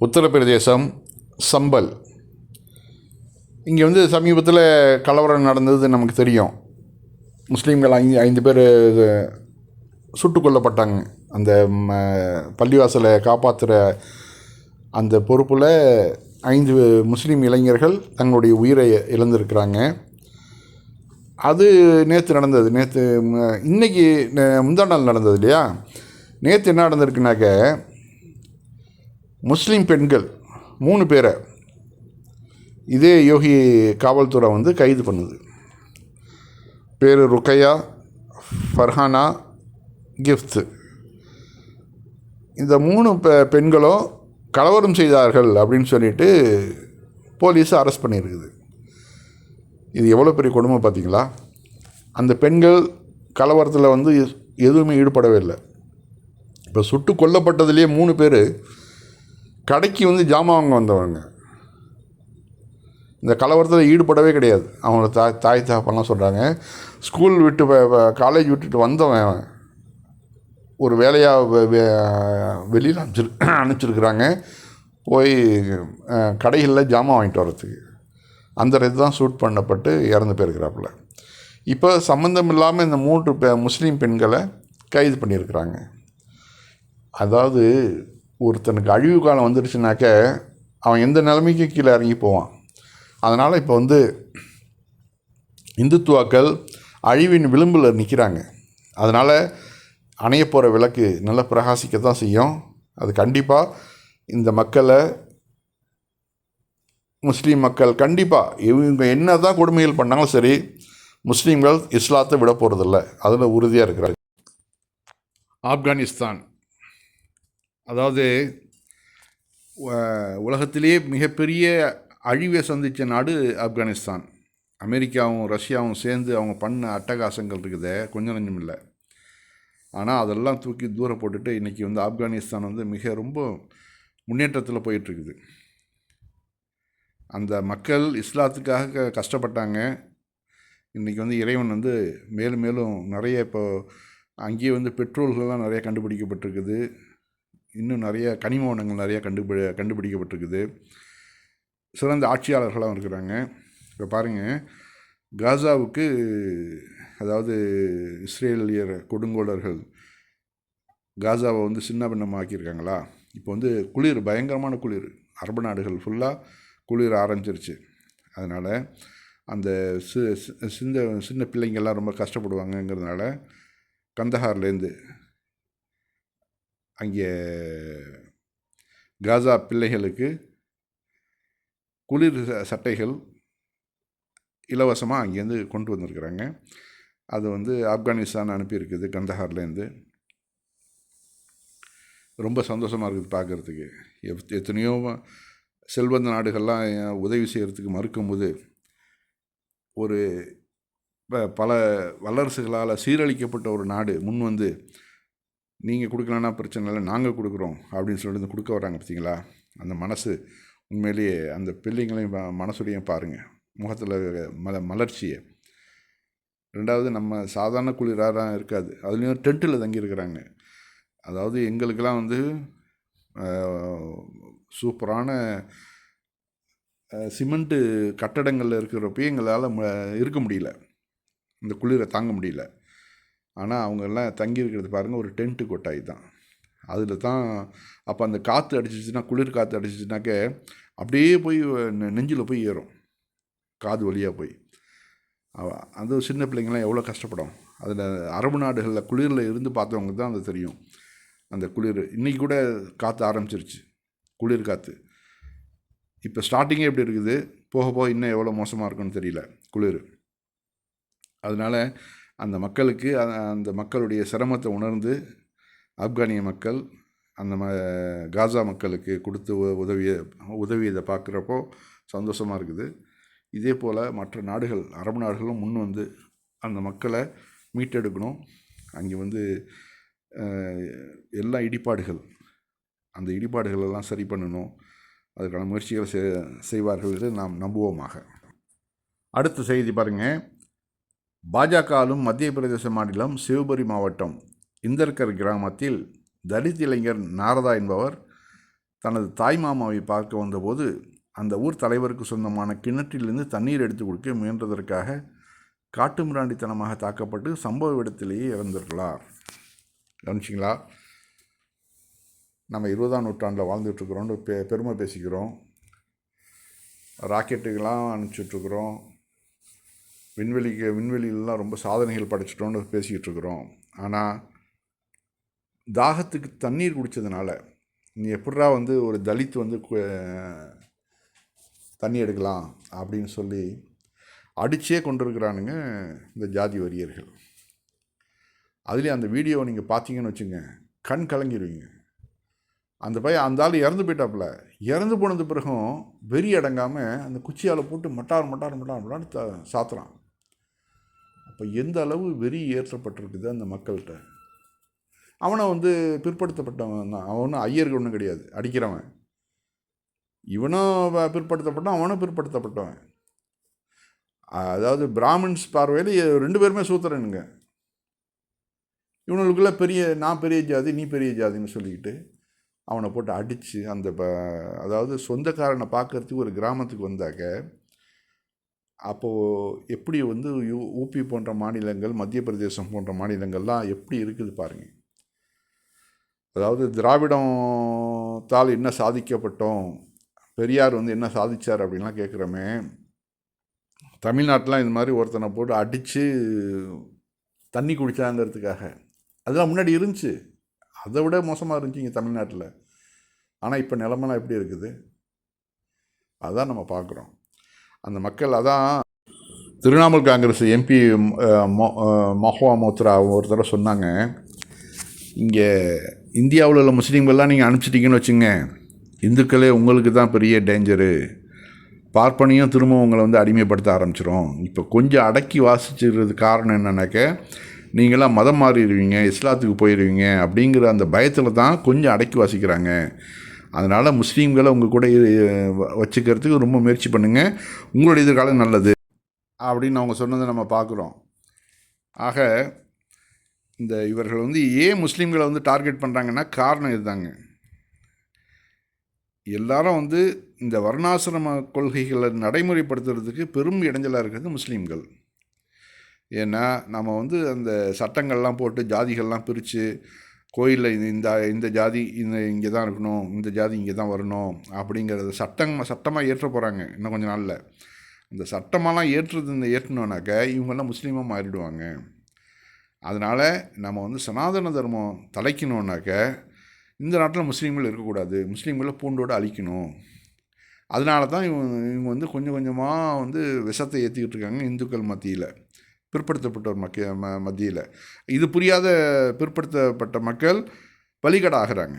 உத்தரப்பிரதேசம் சம்பல். இங்கே வந்து சமீபத்தில் கலவரம் நடந்தது நமக்கு தெரியும். முஸ்லீம்கள் ஐந்து ஐந்து பேர் சுட்டு கொல்லப்பட்டாங்க. அந்த ம, பள்ளிவாசலை காப்பாற்றுற அந்த பொறுப்பில் ஐந்து முஸ்லீம் இளைஞர்கள் தங்களுடைய உயிரை இழந்திருக்கிறாங்க. அது நேற்று நடந்தது. நேற்று இன்னைக்கு நே- முந்தா நாள் நடந்தது இல்லையா? நேற்று என்ன நடந்திருக்குனாக்க முஸ்லீம் பெண்கள் மூணு பேரை இதே யோகி காவல்துறை வந்து கைது பண்ணுது. பேர் ருக்கையா ஃபர்ஹானா கிஃப்த்து இந்த மூணு பெ பெண்களும் கலவரம் செய்தார்கள் அப்படின்னு சொல்லிட்டு போலீஸ் அரெஸ்ட் பண்ணியிருக்குது. இது எவ்வளோ பெரிய கொடுமை பார்த்தீங்களா? அந்த பெண்கள் கலவரத்தில் வந்து எதுவுமே ஈடுபடவே இல்லை. இப்போ சுட்டு கொல்லப்பட்டதுலேயே மூணு பேர் கடைக்கு வந்து ஜாமான் வாங்க வந்தவங்க. இந்த கலவரத்தில் ஈடுபடவே கிடையாது. அவங்க தாய் தாய் தகப்பெல்லாம் சொல்கிறாங்க ஸ்கூல் விட்டு காலேஜ் விட்டுட்டு வந்தவன் ஒரு வேலையாக வெளியில் அனுப்பிச்சிரு அனுப்பிச்சிருக்கிறாங்க. போய் கடைகளில் ஜாமான் வாங்கிட்டு வர்றதுக்கு. அந்த இது தான் சூட் பண்ணப்பட்டு இறந்து போயிருக்கிறாப்புல. இப்போ சம்மந்தம் இல்லாமல் இந்த மூன்று பெ முஸ்லீம் பெண்களை கைது பண்ணியிருக்கிறாங்க. அதாவது ஒருத்தனுக்கு அழிவு காலம் வந்துடுச்சுனாக்க அவன் எந்த நிலைமைக்கு கீழே இறங்கி போவான்? அதனால் இப்போ வந்து இந்துத்துவாக்கள் அழிவின் விளிம்பில் நிற்கிறாங்க அதனால் அணைய போகிற விளக்கு நல்லா பிரகாசிக்க தான் செய்யும். அது கண்டிப்பாக இந்த மக்களை முஸ்லீம் மக்கள் கண்டிப்பாக இவங்க என்ன தான் கொடுமைகள் பண்ணாலும் சரி முஸ்லீம்கள் இஸ்லாத்தை விட போகிறதில்ல அதில் உறுதியாக இருக்கிறாங்க ஆப்கானிஸ்தான். அதாவது உலகத்திலேயே மிகப்பெரிய அழிவை சந்தித்த நாடு ஆப்கானிஸ்தான். அமெரிக்காவும் ரஷ்யாவும் சேர்ந்து அவங்க பண்ண அட்டகாசங்கள் இருக்குது கொஞ்சம் நஞ்சம் இல்லை. ஆனால் அதெல்லாம் தூக்கி தூர போட்டுட்டு இன்றைக்கி வந்து ஆப்கானிஸ்தான் வந்து மிக ரொம்ப முன்னேற்றத்தில் போயிட்டுருக்குது. அந்த மக்கள் இஸ்லாத்துக்காக க- கஷ்டப்பட்டாங்க. இன்றைக்கி வந்து இறைவன் வந்து மேலும் மேலும் நிறைய இப்போ அங்கேயே வந்து பெட்ரோல்கள்லாம் நிறைய கண்டுபிடிக்கப்பட்டிருக்குது. இன்னும் நிறைய கனிம வனங்கள் நிறைய கண்டுபி கண்டுபிடிக்கப்பட்டிருக்குது. சிறந்த ஆட்சியாளர்களாகவும் இருக்கிறாங்க. இப்போ பாருங்கள் காசாவுக்கு அதாவது இஸ்ரேலியர் கொடுங்கோலர்கள் காசாவை வந்து சின்ன பின்னமாக்கியிருக்காங்களா இப்போ வந்து குளிர் பயங்கரமான குளிர். அரபு நாடுகள் ஃபுல்லாக குளிர் ஆரம்பிச்சிருச்சு. அதனால் அந்த சி சின்ன சின்ன பிள்ளைங்கள்லாம் ரொம்ப கஷ்டப்படுவாங்கங்கிறதுனால கந்தஹார்லேருந்து அங்கே காசா பிள்ளைகளுக்கு குளிர் ச- சட்டைகள் இலவசமாக அங்கேருந்து கொண்டு வந்திருக்கிறாங்க. அது வந்து ஆப்கானிஸ்தான் அனுப்பியிருக்குது கந்தஹார்லேருந்து. ரொம்ப சந்தோஷமாக இருக்குது பார்க்குறதுக்கு. எத் எத்தனையோ செல்வந்த நாடுகள்லாம் உதவி செய்கிறதுக்கு மறுக்கும்போது ஒரு ப- பல வல்லரசுகளால் சீரழிக்கப்பட்ட ஒரு நாடு முன் வந்து நீங்கள் கொடுக்கலன்னா பிரச்சனை இல்லை நாங்கள் கொடுக்குறோம் அப்படின்னு சொல்லிட்டு வந்து கொடுக்க வராங்க பார்த்தீங்களா அந்த மனசு உண்மையிலேயே அந்த பிள்ளைங்களையும் மனசுடையும் பாருங்கள் முகத்தில் மல மலர்ச்சியை. ரெண்டாவது நம்ம சாதாரண குளிராக தான் இருக்காது. அதுலேயும் டென்ட்டில் தங்கியிருக்கிறாங்க அதாவது எங்களுக்கெல்லாம் வந்து சூப்பரான சிமெண்ட்டு கட்டடங்களில் இருக்கிறப்பயே எங்களால் ம- இருக்க முடியல. இந்த குளிரை தாங்க முடியல. ஆனால் அவங்கெல்லாம் தங்கி இருக்கிறது பாருங்கள் ஒரு டென்ட்டு கொட்டாய் தான். அதில் தான் அப்போ அந்த காற்று அடிச்சிச்சுன்னா குளிர் காற்று அடிச்சிச்சுனாக்க அப்படியே போய் நெ- நெஞ்சில் போய் ஏறும். காது வழியாக போய். அந்த சின்ன பிள்ளைங்களாம் எவ்வளோ கஷ்டப்படும். அதில் அரபு நாடுகளில் குளிரில் இருந்து பார்த்தவங்க தான் அது தெரியும். அந்த குளிர் இன்றைக்கி கூட காற்று ஆரம்பிச்சிருச்சு. குளிர் காற்று இப்போ ஸ்டார்டிங்கே எப்படி இருக்குது. போக போக இன்னும் எவ்வளோ மோசமாக இருக்குன்னு தெரியல. குளிர். அதனால் அந்த மக்களுக்கு அந்த மக்களுடைய சிரமத்தை உணர்ந்து ஆப்கானிய மக்கள் அந்த ம காசா மக்களுக்கு கொடுத்து உ- உதவிய உதவியதை பார்க்குறப்போ சந்தோஷமாக இருக்குது. இதே போல் மற்ற நாடுகள் அரபு நாடுகளும் முன் வந்து அந்த மக்களை மீட்டெடுக்கணும். அங்கே வந்து எல்லா இடிபாடுகள் அந்த இடிபாடுகள் எல்லாம் சரி பண்ணணும். அதுக்கான முயற்சிகளை செய்வார்கள் என்று நாம் நம்புவோமாக. அடுத்த செய்தி பாருங்கள் பாஜக ஆளும் மத்திய பிரதேச மாநிலம் சிவபுரி மாவட்டம் இந்தர்கர் கிராமத்தில் தலித் இளைஞர் நாரதா என்பவர் தனது தாய் மாமாவை பார்க்க வந்தபோது அந்த ஊர் தலைவருக்கு சொந்தமான கிணற்றிலிருந்து தண்ணீர் எடுத்து கொடுக்க முயன்றதற்காக காட்டுமிராண்டித்தனமாக தாக்கப்பட்டு சம்பவ இடத்திலேயே இறந்திருக்கலாம் கவனிச்சிங்களா? நம்ம இருபதாம் நூற்றாண்டில் வாழ்ந்துட்டுருக்குறோன்னு பெ பெருமை பேசிக்கிறோம். ராக்கெட்டுக்கெல்லாம் அனுப்பிச்சிட்ருக்குறோம் விண்வெளிக்கு விண்வெளியிலலாம் ரொம்ப சாதனைகள் படைச்சிட்டோன்னு பேசிக்கிட்டு இருக்கிறோம் ஆனால் தாகத்துக்கு தண்ணீர் குடித்ததுனால நீ எப்படா வந்து ஒரு தலித் வந்து தண்ணி எடுக்கலாம் அப்படின்னு சொல்லி அடிச்சே கொண்டிருக்கிறானுங்க இந்த ஜாதி வரியர்கள் அதுலேயும் அந்த வீடியோவை நீங்கள் பார்த்தீங்கன்னு வச்சுங்க கண் கலங்கிடுவீங்க அந்த பையன் அந்த ஆள் இறந்து போயிட்டாப்புல. இறந்து போனது பிறகும் வெறி அடங்காமல் அந்த குச்சியால் போட்டு மட்டார் மட்டார் மட்டார் மட்டார்னு த சாத்துறான். அப்போ எந்த அளவு வெறி ஏற்றப்பட்டிருக்குது அந்த மக்கள்கிட்ட? அவனை வந்து பிற்படுத்தப்பட்டவன் தான். அவனும் ஐயர்கள் ஒன்றும் கிடையாது. அடிக்கிறவன். இவனும் பிற்படுத்தப்பட்டான் அவனும் பிற்படுத்தப்பட்டவன். அதாவது பிராமின்ஸ் பார்வையில் ரெண்டு பேருமே சூத்திரனுங்க. இவனுக்குள்ளே பெரிய நான் பெரிய ஜாதி நீ பெரிய ஜாதின்னு சொல்லிக்கிட்டு அவனை போட்டு அடித்து அந்த ப அதாவது சொந்தக்காரனை பார்க்கறதுக்கு ஒரு கிராமத்துக்கு வந்தாக்க அப்போது எப்படி வந்து யூ ஊபி போன்ற மாநிலங்கள் மத்திய பிரதேசம் போன்ற மாநிலங்கள்லாம் எப்படி இருக்குது பாருங்கள் அதாவது திராவிடத்தால் என்ன சாதிக்கப்பட்டோம் பெரியார் வந்து என்ன சாதித்தார் அப்படின்லாம் கேட்குறோமே. தமிழ்நாட்டிலாம் இந்த மாதிரி ஒருத்தனை போட்டு அடித்து தண்ணி குடித்தாங்கிறதுக்காக அதெல்லாம் முன்னாடி இருந்துச்சு. அதை விட மோசமாக இருந்துச்சு இங்கே தமிழ்நாட்டில். ஆனால் இப்போ நிலமெல்லாம் எப்படி இருக்குது? அதான் நம்ம பார்க்குறோம். அந்த மக்கள் அதான் திரிணாமுல் காங்கிரஸ் எம்பி மஹுவா மோத்ரா ஒரு தடவை சொன்னாங்க. இங்கே இந்தியாவில் உள்ள முஸ்லீம்கள்லாம் நீங்கள் அனுப்பிச்சிட்டிங்கன்னு வச்சுங்க இந்துக்களே உங்களுக்கு தான் பெரிய டேஞ்சரு. பார்ப்பனையும் திரும்ப உங்களை வந்து அடிமைப்படுத்த ஆரம்பிச்சிடும் இப்போ கொஞ்சம் அடக்கி வாசிச்சுக்கிறது காரணம் என்னன்னாக்க நீங்களாம் மதம் மாறிடுவீங்க இஸ்லாத்துக்கு போயிடுவீங்க அப்படிங்கிற அந்த பயத்தில் தான் கொஞ்சம் அடக்கி வாசிக்கிறாங்க. அதனால் முஸ்லீம்களை உங்கள் கூட வ- வச்சுக்கிறதுக்கு ரொம்ப முயற்சி பண்ணுங்கள் உங்களுடைய எதிர்காலம் நல்லது. அப்படின்னு அவங்க சொன்னதை நம்ம பார்க்குறோம். ஆக இந்த இவர்கள் வந்து ஏன் முஸ்லீம்களை வந்து டார்கெட் பண்ணுறாங்கன்னா காரணம் இதுதாங்க. எல்லாரும் வந்து இந்த வர்ணாசிரம கொள்கைகளை நடைமுறைப்படுத்துறதுக்கு பெரும் இடைஞ்சலாக இருக்கிறது முஸ்லீம்கள். ஏன்னா நம்ம வந்து அந்த சட்டங்கள்லாம் போட்டு ஜாதிகள்லாம் பிரித்து கோயிலில் இந்த இந்த இந்த ஜாதி இந்த இங்கே தான் இருக்கணும் இந்த ஜாதி இங்கே தான் வரணும் அப்படிங்கிறத சட்டம் சட்டமாக ஏற்ற போகிறாங்க இன்னும் கொஞ்சம் நாளில். இந்த சட்டமெல்லாம் ஏற்றுறது இந்த ஏற்றணுன்னாக்க இவங்கெல்லாம் முஸ்லீமாக மாறிடுவாங்க. அதனால் நம்ம வந்து சனாதன தர்மம் தலைக்கணுன்னாக்க இந்த நாட்டில் முஸ்லீம்கள் இருக்கக்கூடாது. முஸ்லீம்களை பூண்டோடு அழிக்கணும். அதனால தான் இவங்க இவங்க வந்து கொஞ்சம் கொஞ்சமாக வந்து விஷத்தை ஏற்றிக்கிட்டு இருக்காங்க இந்துக்கள் மத்தியில். பிற்படுத்தப்பட்டோர் மக்க ம மத்தியில். இது புரியாத பிற்படுத்தப்பட்ட மக்கள் பலிகடாகிறாங்க.